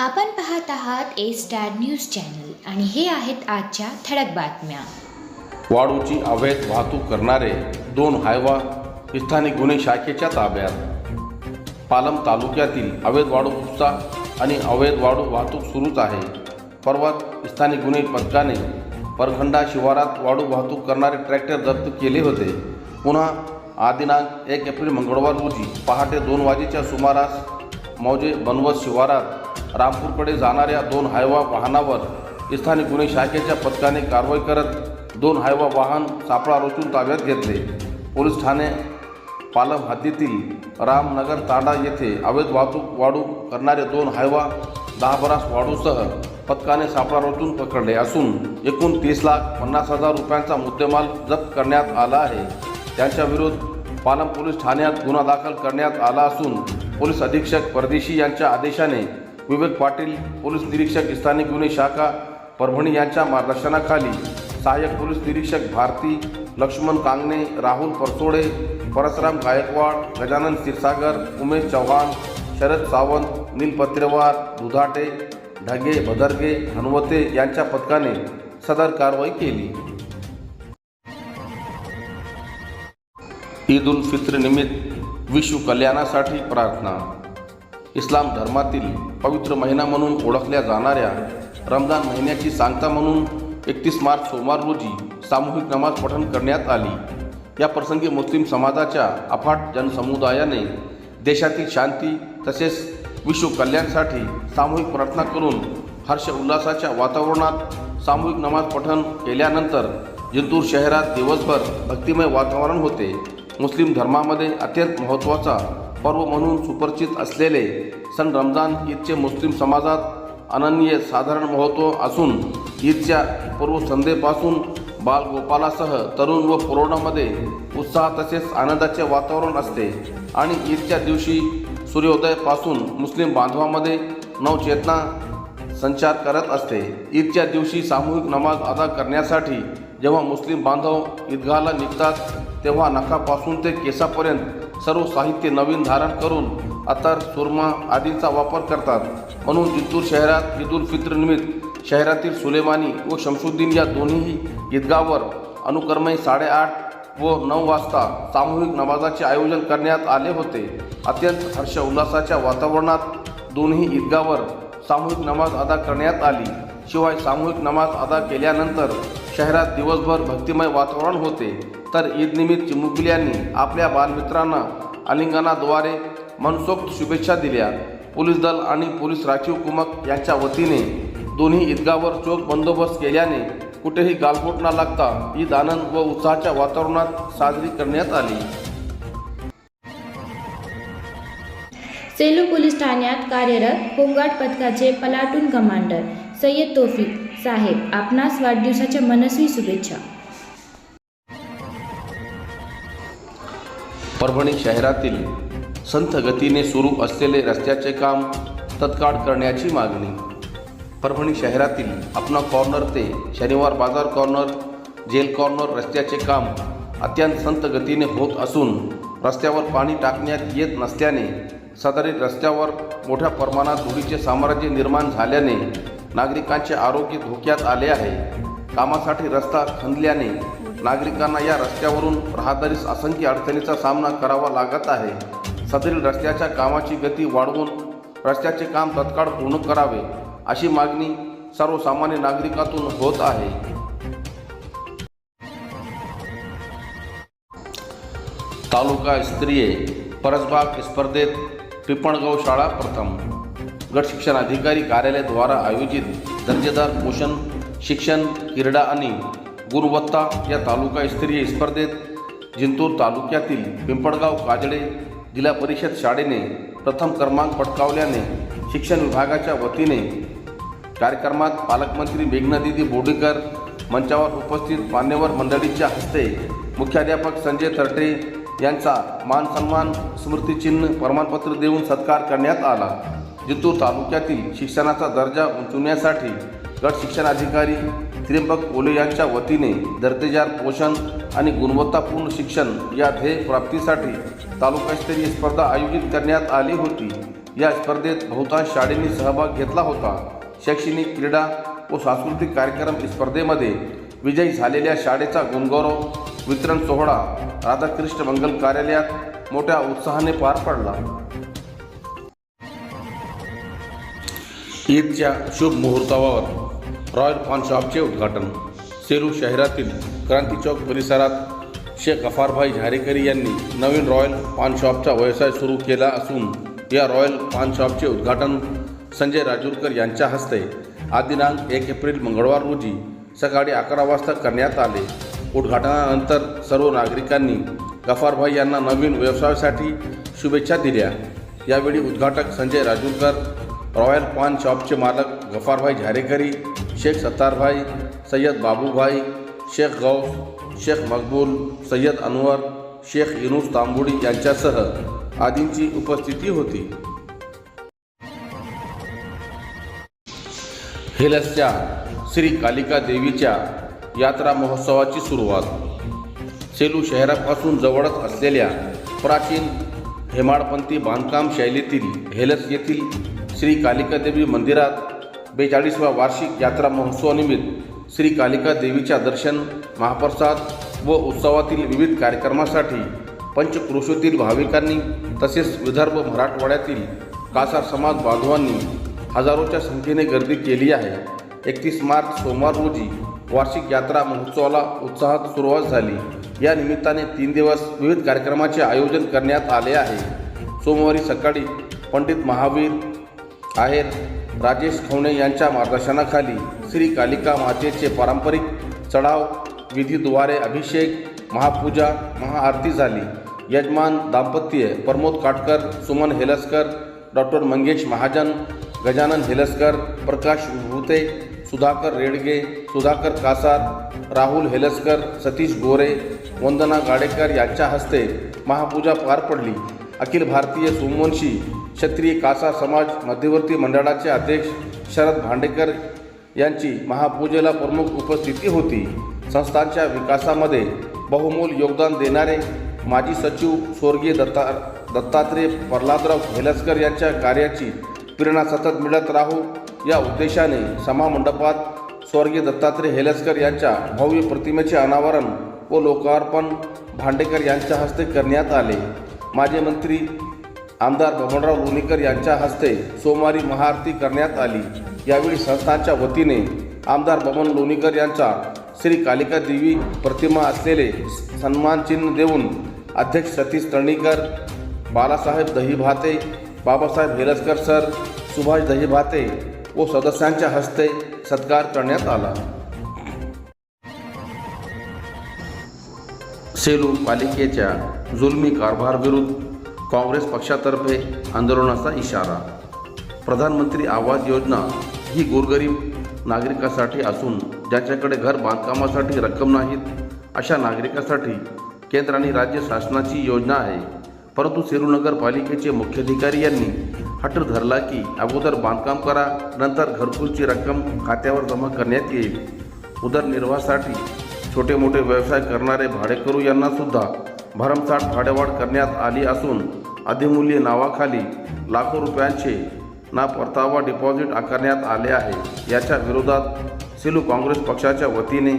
आपण पाहत आहात ए स्टार न्यूज चॅनल आणि हे आहेत आजच्या ठळक बातम्या. वाळूची अवैध वाहतूक करणारे दोन हायवा स्थानिक गुन्हे शाखेच्या ताब्यात. पालम तालुक्यातील अवैध वाळू उपसा आणि अवैध वाळू वाहतूक सुरूच आहे. परवा स्थानिक गुन्हे पथकाने परखंडा शिवारात वाळू वाहतूक करणारे ट्रॅक्टर जप्त केले होते. पुन्हा आदिनांक एक एप्रिल मंगळवार रोजी पहाटे दोन वाजेच्या सुमारास मौजे बनवत शिवारात रामपूरकडे जाणाऱ्या दोन हायवा वाहनावर स्थानिक गुन्हे शाखेच्या पथकाने कारवाई करत दोन हायवा वाहन सापळा रोचून ताब्यात घेतले. पोलीस ठाणे पालम हद्दीतील रामनगर तांडा येथे अवैध वाहतूक वाढू करणारे दोन हायवा दहा बरास वाढूसह पथकाने सापळा रोचून पकडले असून एकूण तीस लाख पन्नास हजार रुपयांचा मुद्देमाल जप्त करण्यात आला आहे. त्यांच्या विरोध पालम पोलीस ठाण्यात गुन्हा दाखल करण्यात आला असून पोलीस अधीक्षक परदेशी यांच्या आदेशाने विवेक पाटील पोलीस निरीक्षक स्थानिक गुन्हे शाखा परभणी यांच्या मार्गदर्शनाखाली सहाय्यक पोलीस निरीक्षक भारती लक्ष्मण कांगणे राहुल परसोडे परसराम गायकवाड गजानन क्षीरसागर उमेश चव्हाण शरद सावंत नील पत्रेवार दुधाटे ढगे भदरगे हनुवते यांच्या पथकाने सदर कारवाई केली. ईद उल फित्र निमित्त विश्व कल्याणासाठी प्रार्थना. इस्लाम धर्मातील पवित्र महिना म्हणून ओळखल्या जाणाऱ्या रमजान महिन्याची सांगता म्हणून एकतीस मार्च सोमवार रोजी सामूहिक नमाज पठण करण्यात आली. या प्रसंगी मुस्लिम समाजाच्या अफाट जनसमुदायाने देशातील शांती तसेच विश्व कल्याणसाठी सामूहिक प्रार्थना करून हर्ष उल्हासाच्या वातावरणात सामूहिक नमाज पठण केल्यानंतर जिंतूर शहरात दिवसभर भक्तिमय वातावरण होते. मुस्लिम धर्मामध्ये अत्यंत महत्त्वाचा पर्व म्हणून सुपरिचित असलेले सण रमजान ईदचे मुस्लिम समाजात अनन्य साधारण महत्त्व असून ईदच्या पूर्वसंध्येपासून बालगोपालासह तरुण व प्रौढांमध्ये उत्साह तसेच आनंदाचे वातावरण असते आणि ईदच्या दिवशी सूर्योदयापासून मुस्लिम बांधवामध्ये नवचेतना संचार करत असते. ईदच्या दिवशी सामूहिक नमाज अदा करण्यासाठी जेव्हा मुस्लिम बांधव ईदगाहला निघतात तेव्हा नखापासून ते केसापर्यंत सर्व साहित्य नवीन धारण करून अतर सुरमा आदींचा वापर करतात. म्हणून जिंतूर शहरात ईद उल फित्रनिमित्त शहरातील सुलेमानी व शमशुद्दीन या दोन्ही ईदगावर अनुक्रमे साडेआठ व नऊ वाजता सामूहिक नमाजाचे आयोजन करण्यात आले होते. अत्यंत हर्ष उल्हासाच्या वातावरणात दोन्ही ईदगावर सामूहिक नमाज अदा करण्यात आली. शिवाय सामूहिक नमाज अदा केल्यानंतर शहरात दिवसभर भक्तिमय वातावरण होते तर ईदनिमित्त चिमुकल्यांनी आपल्या बालमित्रांना आलिंगनाद्वारे मनसोक्त शुभेच्छा दिल्या. पोलीस दल आणि पोलीस राखीव कुमक यांच्या वतीने दोन्ही ईदगावर चोख बंदोबस्त केल्याने कुठेही गालबोट न लागता ईद आनंद व उत्साहाच्या वातावरणात साजरी करण्यात आली. सेलू पोलीस ठाण्यात कार्यरत होमगार्ड पथकाचे पलाटून कमांडर सय्यद तोफिक साहेब आपणास वाढदिवसाच्या मनस्वी शुभेच्छा. परभणी शहरातील संथ गतीने सुरू असलेले रस्त्याचे काम तत्काळ करण्याची मागणी. परभणी शहरातील अपना कॉर्नर ते शनिवार बाजार कॉर्नर जेल कॉर्नर रस्त्याचे काम अत्यंत संत गतीने होत असून रस्त्यावर पाणी टाकण्यात येत नसल्याने सदरील रस्त्यावर मोठ्या प्रमाणात धुळीचे साम्राज्य निर्माण झाल्याने नागरिकांचे आरोग्य धोक्यात आले आहे. कामासाठी रस्ता खंदल्याने नागरिकांना या रस्त्यावरून राहदारीस असंख्य अडचणीचा सामना करावा लागत आहे. सदरील रस्त्याच्या कामाची गती वाढवून रस्त्याचे काम तत्काळ पूर्ण करावे अशी मागणी सर्वसामान्य नागरिकातून होत आहे. तालुका स्त्रिये परसबाग स्पर्धेत पिपणगाव शाळा प्रथम. गट शिक्षण अधिकारी कार्यालयाद्वारा आयोजित दर्जेदार पोषण शिक्षण क्रीडा आणि गुणवत्ता या तालुकास्तरीय स्पर्धेत जिंतूर तालुक्यातील पिंपळगाव काजळे जिल्हा परिषद शाळेने प्रथम क्रमांक पटकावल्याने शिक्षण विभागाच्या वतीने कार्यक्रमात पालकमंत्री मेघनादिदी बोर्डीकर मंचावर उपस्थित मान्यवर मंडळीच्या हस्ते मुख्याध्यापक संजय तरटे यांचा मान सन्मान स्मृतिचिन्ह प्रमाणपत्र देऊन सत्कार करण्यात आला. जिंतूर तालुक्यातील शिक्षणाचा दर्जा उंचवण्यासाठी गट शिक्षणाधिकारी त्र्यंबक ओले यांच्या वतीने दर्जेदार पोषण आणि गुणवत्तापूर्ण शिक्षण या ध्येय प्राप्तीसाठी तालुकास्तरीय स्पर्धा आयोजित करण्यात आली होती. या स्पर्धेत बहुतांश शाळेंनी सहभाग घेतला होता. शैक्षणिक क्रीडा व सांस्कृतिक कार्यक्रम स्पर्धेमध्ये विजयी झालेल्या शाळेचा गुणगौरव वितरण सोहळा राधाकृष्ण मंगल कार्यालयात मोठ्या उत्साहाने पार पडला. ईदच्या शुभ मुहूर्तावर रॉयल पान शॉपचे उद्घाटन. सेलू शहरातील क्रांती चौक परिसरात शेख गफारभाई झारेकरी यांनी नवीन रॉयल पान शॉपचा व्यवसाय सुरू केला असून या रॉयल पान शॉपचे उद्घाटन संजय राजूरकर यांच्या हस्ते आज दिनांक एक एप्रिल मंगळवार रोजी सकाळी अकरा वाजता करण्यात आले. उद्घाटनानंतर सर्व नागरिकांनी गफारभाई यांना नवीन व्यवसायासाठी शुभेच्छा दिल्या. यावेळी उद्घाटक संजय राजूरकर रॉयल पान शॉपचे मालक गफारभाई झारेकरी शेख सत्तारभाई सय्यद बाबूभाई शेख गौस शेख मकबूल सय्यद अनवर शेख युनुस तांबुडी यांच्यासह आदींची उपस्थिती होती. हेलसच्या श्री कालिका देवीच्या यात्रा महोत्सवाची सुरुवात. सेलू शहरापासून जवळच असलेल्या प्राचीन हेमाडपंथी बांधकाम शैलीतील हेलस येथील श्री कालिकादेवी मंदिरात बेचाळीसवा वार्षिक यात्रा महोत्सवानिमित्त श्री कालिका देवीच्या दर्शन महाप्रसाद व उत्सवातील विविध कार्यक्रमासाठी पंचक्रोशीतील भाविकांनी तसेच विदर्भ मराठवाड्यातील कासार समाज बांधवांनी हजारोच्या संख्येने गर्दी केली आहे. एकतीस मार्च सोमवार रोजी वार्षिक यात्रा महोत्सवाला उत्साहात सुरुवात झाली. या निमित्ताने तीन दिवस विविध कार्यक्रमाचे आयोजन करण्यात आले आहे. सोमवारी सकाळी पंडित महावीर आहेत. राजेश खवणे यांच्या मार्गदर्शनाखाली श्री कालिका मातेचे पारंपरिक चढाव विधीद्वारे अभिषेक महापूजा महाआरती झाली. यजमान दाम्पत्य प्रमोद काटकर सुमन हेलसकर डॉक्टर मंगेश महाजन गजानन हेलसकर प्रकाश विभूते सुधाकर रेडगे सुधाकर कासार राहुल हेलसकर सतीश गोरे वंदना गाडेकर यांच्या हस्ते महापूजा पार पडली. अखिल भारतीय सोमवंशी क्षत्रिय कासा समाज मध्यवर्ती मंडळाचे अध्यक्ष शरद भांडेकर यांची महापूजेला प्रमुख उपस्थिती होती. संस्थांच्या विकासामध्ये बहुमोल योगदान देणारे माजी सचिव स्वर्गीय दत्ता दत्तात्रेय प्रल्हादराव हेलसकर यांच्या कार्याची प्रेरणा सतत मिळत राहू या उद्देशाने समामंडपात स्वर्गीय दत्तात्रय हेलसकर यांच्या भव्य प्रतिमेचे अनावरण व लोकार्पण भांडेकर यांच्या हस्ते करण्यात आले. माजी मंत्री आमदार बबनराव लोणीकर यांच्या हस्ते सोमवारी महाआरती करण्यात आली. यावेळी संस्थांच्या वतीने आमदार बबन लोणीकर यांचा श्री कालिका देवी प्रतिमा असलेले सन्मानचिन्ह देऊन अध्यक्ष सतीश तळणीकर बालासाहेब दहीभाते बाबासाहेब हेलसकर सर सुभाष दहीभाते व सदस्यांच्या हस्ते सत्कार करण्यात आला. सेलू पालिकेच्या जुलमी कारभारविरुद्ध काँग्रेस पक्षातर्फे आंदोलनाचा इशारा. प्रधानमंत्री आवास योजना ही गोरगरीब नागरिकासाठी असून ज्याच्याकडे घर बांधकामासाठी रक्कम नाहीत अशा नागरिकासाठी केंद्र आणि राज्य शासनाची योजना आहे. परंतु सेलू नगरपालिकेचे मुख्याधिकारी यांनी हटर धरला की अगोदर बांधकाम करा नंतर घरकुलची रक्कम खात्यावर जमा करण्यात येईल. उदरनिर्वाहासाठी छोटे मोठे व्यवसाय करणारे भाडेकरू यांनासुद्धा भरमसाठ भाडेवाढ करण्यात आली असून अधिमूल्य नावाखाली लाखो रुपयांचे ना परतावा डिपॉझिट आकारण्यात आले आहे. याच्या विरोधात सिलू काँग्रेस पक्षाच्या वतीने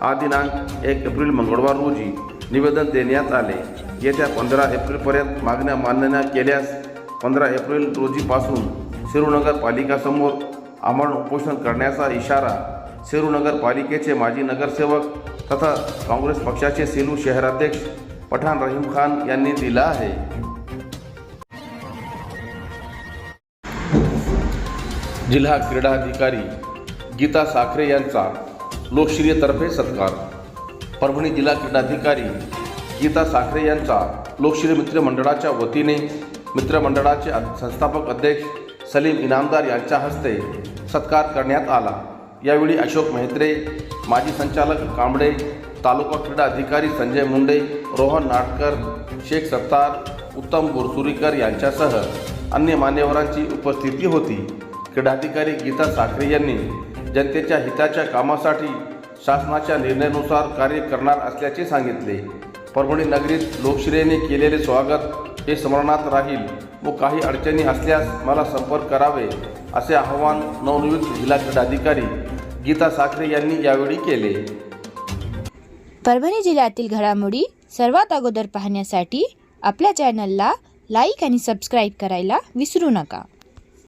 आज दिनांक एक एप्रिल मंगळवार रोजी निवेदन देण्यात आले. येत्या पंधरा एप्रिलपर्यंत मागण्या मान्य न केल्यास पंधरा एप्रिल रोजीपासून सेलू नगरपालिकासमोर आमरण उपोषण करण्याचा इशारा सेलू नगरपालिकेचे माजी नगरसेवक तथा काँग्रेस पक्षाचे सेलू शहराध्यक्ष पठाण रहीम खान यांनी दिला आहे. जिल्हा क्रीडाधिकारी गीता साखरे यांचा लोकश्रीतर्फे सत्कार. परभणी जिल्हा क्रीडाधिकारी गीता साखरे यांचा लोकश्री मित्रमंडळाच्या वतीने मित्रमंडळाचे संस्थापक अध्यक्ष सलीम इनामदार यांच्या हस्ते सत्कार करण्यात आला. यावेळी अशोक मेहत्रे माजी संचालक कांबळे तालुका क्रीडा अधिकारी संजय मुंडे रोहन नाटकर शेख सत्तार उत्तम बोरसुरीकर यांच्यासह अन्य मान्यवरांची उपस्थिती होती. क्रीडाधिकारी गीता साखरे यांनी जनतेच्या हिताच्या कामासाठी शासनाच्या निर्णयानुसार कार्य करणार असल्याचे सांगितले. परभणी नगरीत लोकश्रेयने केलेले स्वागत हे स्मरणात राहील व काही अडचणी असल्यास मला संपर्क करावे असे आवाहन नवनियुक्त जिल्हा क्रीडाधिकारी गीता साखरे यांनी यावेळी केले. परभणी जिल्ह्यातील घडामोडी सर्वात अगोदर पाहण्यासाठी आपल्या चॅनलला लाईक आणि सबस्क्राईब करायला विसरू नका.